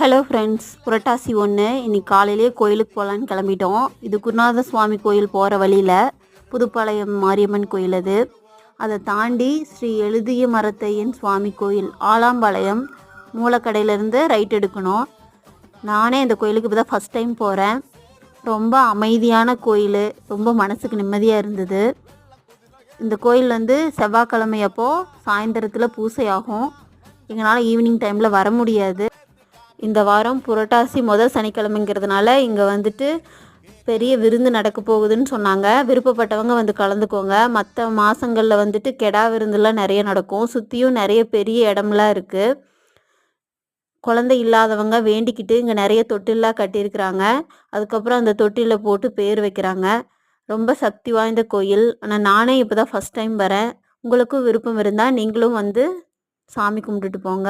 Hello friends புரட்டாசி ஒன்று இன்னைக்கு காலையிலேயே கோயிலுக்கு போகலான்னு கிளம்பிட்டோம். இது குருநாத சுவாமி கோயில் போகிற வழியில் புதுப்பாளையம் மாரியம்மன் கோயில் அது. அதை தாண்டி ஸ்ரீ எழுதிய மரத்தையன் சுவாமி கோயில் ஆலாம்பாளையம் மூலக்கடையிலேருந்து ரைட் எடுக்கணும். நானே இந்த கோயிலுக்கு இப்போ தான் ஃபஸ்ட் டைம் போகிறேன் ரொம்ப அமைதியான கோயில். ரொம்ப மனசுக்கு நிம்மதியாக இருந்தது. இந்த கோயில் வந்து செவ்வாய்க்கிழமை அப்போது சாயந்தரத்தில் பூசை ஆகும் எங்களால் ஈவினிங் டைமில் வர முடியாது. இந்த வாரம் புரட்டாசி முதல் சனிக்கிழமைங்கிறதுனால இங்கே வந்துட்டு பெரிய விருந்து நடக்க போகுதுன்னு சொன்னாங்க. விருப்பப்பட்டவங்க வந்து கலந்துக்கோங்க. மற்ற மாதங்களில் வந்துட்டு கெடா விருந்துலாம் நிறைய நடக்கும். சுற்றியும் நிறைய பெரிய இடம்லாம் இருக்குது குழந்தை இல்லாதவங்க வேண்டிக்கிட்டு இங்கே நிறைய தொட்டிலாம் கட்டியிருக்கிறாங்க. அதுக்கப்புறம் அந்த தொட்டிலில் போட்டு பேர் வைக்கிறாங்க. ரொம்ப சக்தி வாய்ந்த கோயில். ஆனால் நானே இப்போ தான் ஃபஸ்ட் டைம் வரேன். உங்களுக்கும் விருப்பம் இருந்தால் நீங்களும் வந்து சாமி கும்பிட்டுட்டு போங்க.